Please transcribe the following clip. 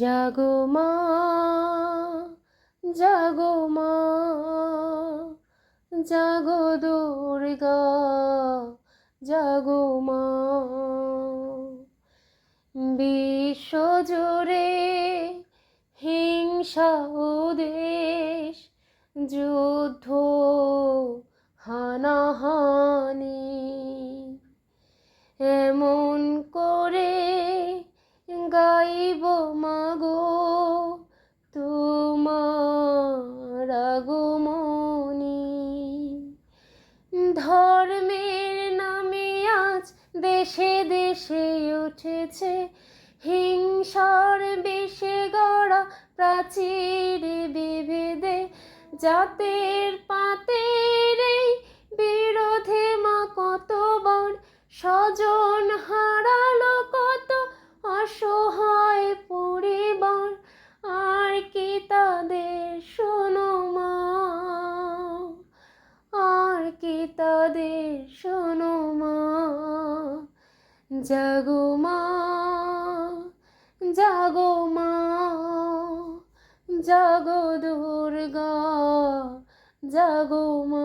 জাগো মা জাগো মা জাগো দুর্গা জাগো মা। বিশ্বজুড়ে হিংসা দেশ যুদ্ধ গাইব মাগো তোমার আগমনী। ধর্মের নামে আজ দেশে দেশে উঠেছে, হিংসার বেশে গড়া প্রাচীর বিভেদে। জাতের পাতের এই বিরোধে মা কতবার স্বজন শোনো মা জাগো মা জাগো মা জাগো দুর্গা জাগো মা।